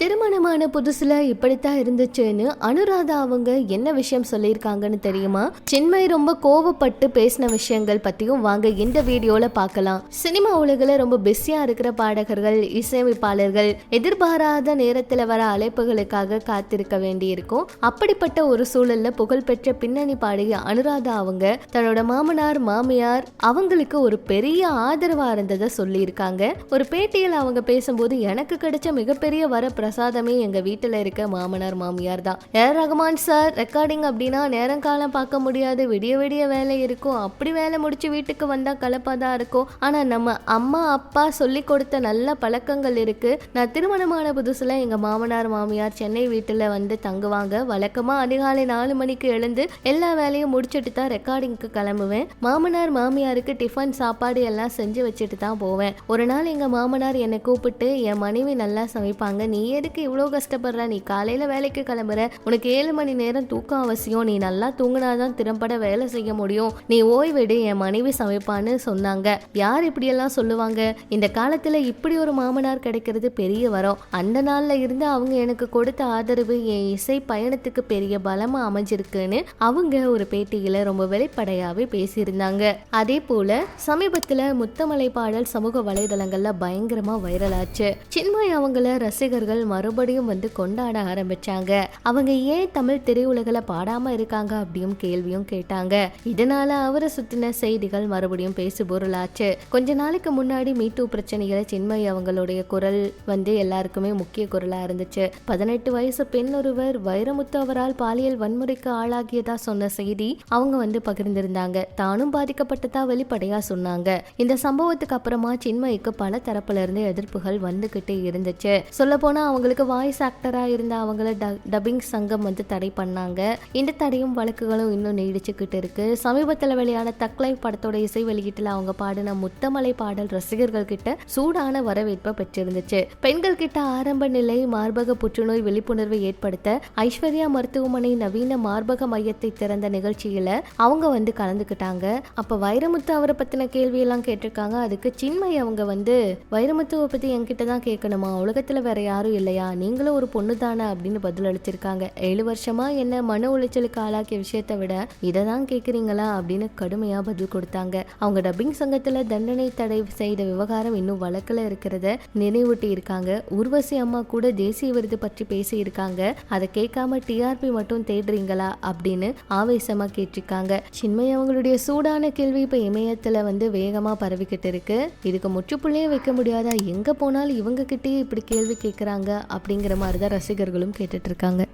திருமணமான புதுசுல இப்படித்தான் இருந்துச்சுன்னு அனுராதா அவங்க என்ன விஷயம் சொல்லியிருக்காங்கன்னு தெரியுமா? சின்மை ரொம்ப கோவப்பட்டு பேசின விஷயங்கள் பத்தியும் வாங்க இந்த வீடியோல பார்க்கலாம். சினிமா உலகில் ரொம்ப பிஸியா இருக்கிற பாடகர்கள் இசையமைப்பாளர்கள் எதிர்பாராத நேரத்துல வர அழைப்புகளுக்காக காத்திருக்க வேண்டியிருக்கும். அப்படிப்பட்ட ஒரு சூழல்ல புகழ்பெற்ற பின்னணி பாடகி அனுராதா அவங்க தன்னோட மாமனார் மாமியார் அவங்களுக்கு ஒரு பெரிய ஆதரவா இருந்ததை சொல்லியிருக்காங்க. ஒரு பேட்டியில் அவங்க பேசும்போது எனக்கு கிடைச்ச மிகப்பெரிய வர பிரசாதமே எங்க வீட்டுல இருக்க மாமனார் மாமியார் தான். ஏ ரகுமான் சார் ரெக்கார்டிங் அப்படின்னா நேரம் காலம் பார்க்க முடியாது. விடிய விடிய வேலை இருக்கும். அப்படி வேலை முடிச்சு வீட்டுக்கு வந்தா கலப்பா தான் இருக்கும். ஆனா நம்ம அம்மா அப்பா சொல்லி கொடுத்த நல்ல பழக்கங்கள் இருக்கு. நான் திருமணமான புதுசுல எங்க மாமனார் மாமியார் சென்னை வீட்டுல வந்து தங்குவாங்க. வழக்கமா அதிகாலை நாலு மணிக்கு எழுந்து எல்லா வேலையும் முடிச்சுட்டு தான் ரெக்கார்டிங்க்கு கிளம்புவேன். மாமனார் மாமியாருக்கு டிஃபன் சாப்பாடு எல்லாம் செஞ்சு வச்சுட்டு தான் போவேன். ஒரு நாள் எங்க மாமனார் என்னை கூப்பிட்டு என் மனைவி நல்லா சமைப்பாங்க. நீயே எதுக்கு இவ்வளோ கஷ்டப்படுற? நீ காலையில் வேலைக்கு கிளம்புற. உனக்கு ஏழு மணி நேரம் தூக்கம் அவசியம். நீ நல்லா தூங்கினாதான் திறம்பட வேலை செய்ய முடியும். நீ ஓய்வெடு என் மனைவி சமைப்பான்னு சொன்னாங்க. யார் இப்படியெல்லாம் சொல்லுவாங்க? இந்த காலத்தில் இப்படி ஒரு மாமனார் கிடைக்கிறது பெரிய வரம். அந்த நாளில் இருந்து அவங்க எனக்கு கொடுத்த ஆதரவு என் இசை பயணத்துக்கு பெரிய பலமாக அமைஞ்சிருக்குன்னு அவங்க ஒரு பேட்டியில் ரொம்ப வெளிப்படையாகவே பேசியிருந்தாங்க. அதே போல சமீபத்தில் முத்தமலை பாடல் சமூக வலைதளங்கள்ல பயங்கரமாக வைரலாச்சு சின்மய் அவங்கள ரசிகர்கள் மறுபடியும் வந்து கொண்டாட ஆரம்பிச்சாங்க. அவங்க ஏன் தமிழ் திரையுலகில் பாடாம இருக்காங்க அப்படியும் கேள்வியும் கேட்டாங்க. இதனால அவரை சுத்தின செய்திகள் மறுபடியும் பேசு பொருளாச்சு. கொஞ்ச நாளைக்கு முன்னாடி மீட்டு பிரச்சனைகளை சின்மய் அவங்களுடைய குரல் வந்து எல்லாருக்குமே முக்கிய குரலா இருந்துச்சு. பதினெட்டு வயசு பெண் ஒருவர் வைரமுத்து அவரால் பாலியல் வன்முறைக்கு ஆளாகியதா சொன்ன செய்தி அவங்க வந்து பகிர்ந்திருந்தாங்க. தானும் பாதிக்கப்பட்டதா வெளிப்படையா சொன்னாங்க. இந்த சம்பவத்துக்கு அப்புறமா சின்மைக்கு பல தரப்புல இருந்து எதிர்ப்புகள் வந்துகிட்டே இருந்துச்சு. சொல்ல போனா அவங்களுக்கு வாய்ஸ் ஆக்டரா இருந்த அவங்கள டப்பிங் சங்கம் வந்து தடை பண்ணாங்க. இந்த தடையும் வழக்குகளும் இன்னும் நீடிச்சுக்கிட்டு இருக்கு. சமீபத்தில் வெளியான தக்லை படத்தோட இசை வெளியீட்டில் அவங்க பாடின முத்தமலை பாடல் ரசிகர்கள் கிட்ட சூடான வரவேற்பை பெற்றிருந்துச்சு. பெண்கள் கிட்ட ஆரம்ப நிலை மார்பக புற்றுநோய் விழிப்புணர்வை ஏற்படுத்த ஐஸ்வர்யா மருத்துவமனை நவீன மார்பக மையத்தை திறந்த நிகழ்ச்சியில அவங்க வந்து கலந்துக்கிட்டாங்க. அப்ப வைரமுத்து அவரை பத்தின கேள்வியெல்லாம் கேட்டிருக்காங்க. அதுக்கு சின்மை அவங்க வந்து வைரமுத்துவை பத்தி என்கிட்ட தான் கேட்கணுமா? உலகத்துல வேற யாரும் இல்லை இல்லையா? நீங்களும் ஒரு பொண்ணு தானே அப்படின்னு பதில் அளிச்சிருக்காங்க. ஏழு வருஷமா என்ன மன உளைச்சலுக்கு ஆளாக்கிய விஷயத்தை விட இதை தான் கேட்குறீங்களா அப்படின்னு கடுமையாக பதில் கொடுத்தாங்க. அவங்க டப்பிங் சங்கத்தில் தண்டனை தடை செய்த விவகாரம் இன்னும் வழக்கில் இருக்கிறத நினைவூட்டி இருக்காங்க. உர்வசி அம்மா கூட தேசிய விருது பற்றி பேசி இருக்காங்க. அதை கேட்காம டிஆர்பி மட்டும் தேடுறீங்களா? அப்படின்னு ஆவேசமா கேட்டிருக்காங்க. சின்மை அவங்களுடைய சூடான கேள்வி இப்போ இமயத்தில் வந்து வேகமாக பரவிக்கிட்டு இருக்கு. இதுக்கு முற்றுப்புள்ளியே வைக்க முடியாதா? எங்கே போனாலும் இவங்க கிட்டேயே இப்படி கேள்வி கேட்குறாங்க அப்படிங்கிற மாதிரி தான் ரசிகர்களும் கேட்டுட்டு இருக்காங்க.